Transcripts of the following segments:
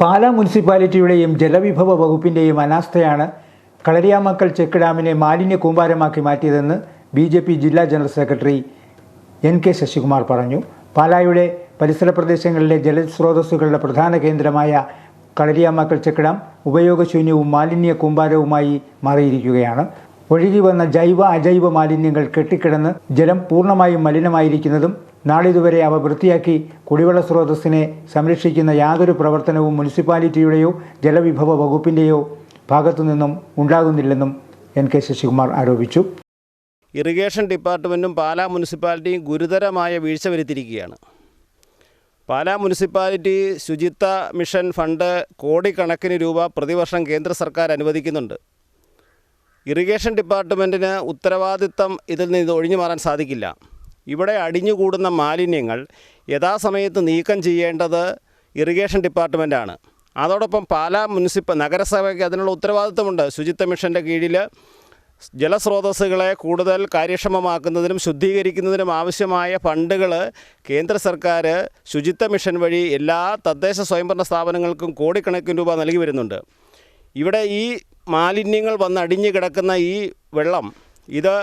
പാലാ മുനിസിപ്പാലിറ്റിയുടെയും ജലവിഭവ വകുപ്പിന്റെയും അനാസ്ഥയാണ് കളരിയാമക്കൽ ചെക്ക് ഡാമിനെ മാലിന്യ കൂമ്പാരമാക്കി മാറ്റിയതെന്ന് ബി ജെ പി ജില്ലാ general secretary N K Sasikumar പറഞ്ഞു. പാലായുടെ പരിസര പ്രദേശങ്ങളിലെ ജലസ്രോതസ്സുകളുടെ പ്രധാന കേന്ദ്രമായ കളരിയാമക്കൽ ചെക്ക് ഡാം ഉപയോഗശൂന്യവും മാലിന്യ കൂമ്പാരവുമായി മാറിയിരിക്കുകയാണ്. ഒഴുകി വന്ന ജൈവ അജൈവ മാലിന്യങ്ങൾ കെട്ടിക്കിടന്ന് ജലം പൂർണമായും മലിനമായിരിക്കുന്നതും നാളിതുവരെ അവ വൃത്തിയാക്കി കുടിവെള്ള സ്രോതസ്സിനെ സംരക്ഷിക്കുന്ന യാതൊരു പ്രവർത്തനവും മുനിസിപ്പാലിറ്റിയുടെയോ ജലവിഭവ വകുപ്പിന്റെയോ ഭാഗത്തു നിന്നും ഉണ്ടാകുന്നില്ലെന്നും എൻ കെ ശശികുമാർ ആരോപിച്ചു. ഇറിഗേഷൻ ഡിപ്പാർട്ട്മെന്റും പാലാ മുനിസിപ്പാലിറ്റിയും ഗുരുതരമായ വീഴ്ച വരുത്തിയിരിക്കുകയാണ്. പാലാ മുനിസിപ്പാലിറ്റി ശുചിത്വ മിഷൻ ഫണ്ട് കോടിക്കണക്കിന് രൂപ പ്രതിവർഷം കേന്ദ്ര സർക്കാർ അനുവദിക്കുന്നുണ്ട്. ഇറിഗേഷൻ ഡിപ്പാർട്ട്മെന്റിന് ഉത്തരവാദിത്തം ഇതിൽ നിന്ന് ഒഴിഞ്ഞു മാറാൻ സാധിക്കില്ല. ഇവിടെ അടിഞ്ഞുകൂടുന്ന മാലിന്യങ്ങൾ യഥാസമയത്ത് നീക്കം ചെയ്യേണ്ടത് ഇറിഗേഷൻ ഡിപ്പാർട്ട്മെന്റാണ് അതോടൊപ്പം പാലാ മുനിസിപ്പൽ നഗരസഭയ്ക്ക് അതിനുള്ള ഉത്തരവാദിത്തമുണ്ട്. ശുചിത്വ മിഷന്റെ കീഴിൽ ജലസ്രോതസ്സുകളെ കൂടുതൽ കാര്യക്ഷമമാക്കുന്നതിനും ശുദ്ധീകരിക്കുന്നതിനും ആവശ്യമായ ഫണ്ടുകൾ കേന്ദ്ര സർക്കാർ ശുചിത്വ മിഷൻ വഴി എല്ലാ തദ്ദേശ സ്വയംഭരണ സ്ഥാപനങ്ങൾക്കും കോടിക്കണക്കിന് രൂപ നൽകി വരുന്നുണ്ട്. ഇവിടെ ഈ മാലിന്യങ്ങൾ വന്ന് അടിഞ്ഞു കിടക്കുന്ന ഈ വെള്ളം ഇത്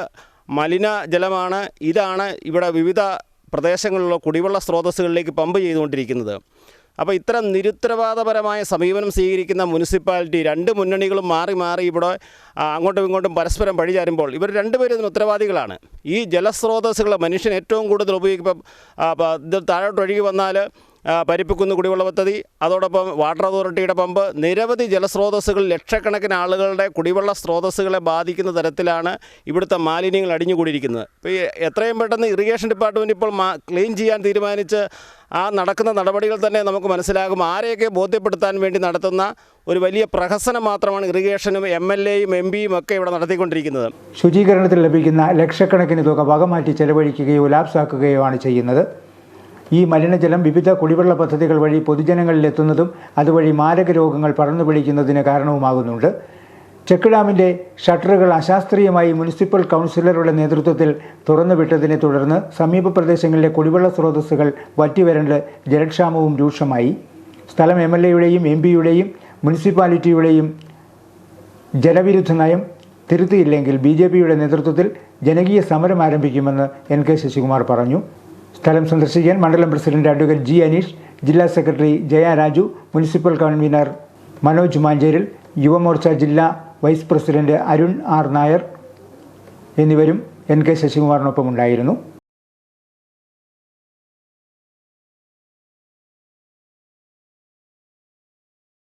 മലിന ജലമാണ് ഇതാണ് ഇവിടെ വിവിധ പ്രദേശങ്ങളിലുള്ള കുടിവെള്ള സ്രോതസ്സുകളിലേക്ക് പമ്പ് ചെയ്തുകൊണ്ടിരിക്കുന്നത്. അപ്പോൾ ഇത്തരം നിരുത്തരവാദപരമായ സമീപനം സ്വീകരിക്കുന്ന മുനിസിപ്പാലിറ്റി രണ്ട് മുന്നണികളും മാറി മാറി ഇവിടെ അങ്ങോട്ടും ഇങ്ങോട്ടും പരസ്പരം പഴിചാരുമ്പോൾ ഇവർ രണ്ടുപേരും ഉത്തരവാദികളാണ്. ഈ ജലസ്രോതസ്സുകൾ മനുഷ്യൻ ഏറ്റവും കൂടുതൽ ഉപയോഗിക്കുമ്പോൾ താഴോട്ട് ഒഴുകി വന്നാൽ പരിപ്പിക്കുന്ന് കുടിവെള്ള പദ്ധതി അതോടൊപ്പം വാട്ടർ അതോറിറ്റിയുടെ പമ്പ് നിരവധി ജലസ്രോതസ്സുകൾ ലക്ഷക്കണക്കിന് ആളുകളുടെ കുടിവെള്ള സ്രോതസ്സുകളെ ബാധിക്കുന്ന തരത്തിലാണ് ഇവിടുത്തെ മാലിന്യങ്ങൾ അടിഞ്ഞുകൂടിയിരിക്കുന്നത്. ഇപ്പോൾ ഈ എത്രയും പെട്ടെന്ന് ഇറിഗേഷൻ ഡിപ്പാർട്ട്മെന്റ് ഇപ്പോൾ ക്ലീൻ ചെയ്യാൻ തീരുമാനിച്ച് ആ നടക്കുന്ന നടപടികൾ തന്നെ നമുക്ക് മനസ്സിലാകും. ആരെയൊക്കെ ബോധ്യപ്പെടുത്താൻ വേണ്ടി നടത്തുന്ന ഒരു വലിയ പ്രഹസനം മാത്രമാണ് ഇറിഗേഷനും എം എൽ എയും എം പിയും ഒക്കെ ഇവിടെ നടത്തിക്കൊണ്ടിരിക്കുന്നത്. ശുചീകരണത്തിൽ ലഭിക്കുന്ന ലക്ഷക്കണക്കിന് തുക വകമാറ്റി ചെലവഴിക്കുകയോ ലാപ്സാക്കുകയോ ആണ് ചെയ്യുന്നത്. ഈ മലിനജലം വിവിധ കുടിവെള്ള പദ്ധതികൾ വഴി പൊതുജനങ്ങളിലെത്തുന്നതും അതുവഴി മാരക രോഗങ്ങൾ പടർന്നു പിടിക്കുന്നതിന് കാരണവുമാകുന്നുണ്ട്. ചെക്ക് ഡാമിന്റെ ഷട്ടറുകൾ അശാസ്ത്രീയമായി മുനിസിപ്പൽ കൗൺസിലറുടെ നേതൃത്വത്തിൽ തുറന്നുവിട്ടതിനെ തുടർന്ന് സമീപ പ്രദേശങ്ങളിലെ കുടിവെള്ള സ്രോതസ്സുകൾ വറ്റിവരണ്ട് ജലക്ഷാമവും രൂക്ഷമായി. സ്ഥലം എം എൽ എയുടെയും എം പിയുടെയും മുനിസിപ്പാലിറ്റിയുടെയും ജലവിരുദ്ധ നയം തിരുത്തിയില്ലെങ്കിൽ ബി ജെ പിയുടെ നേതൃത്വത്തിൽ ജനകീയ സമരം ആരംഭിക്കുമെന്ന് എൻ കെ ശശികുമാർ പറഞ്ഞു. സ്ഥലം സന്ദർശിക്കാൻ മണ്ഡലം പ്രസിഡന്റ് അഡ്വക്കേറ്റ് ജി അനീഷ് ജില്ലാ secretary Jaya Raju municipal convener Manoj Mancheril Yuvamorcha ജില്ലാ vice president Arun R Nair എന്നിവരും എൻ കെ ശശികുമാറിനൊപ്പം ഉണ്ടായിരുന്നു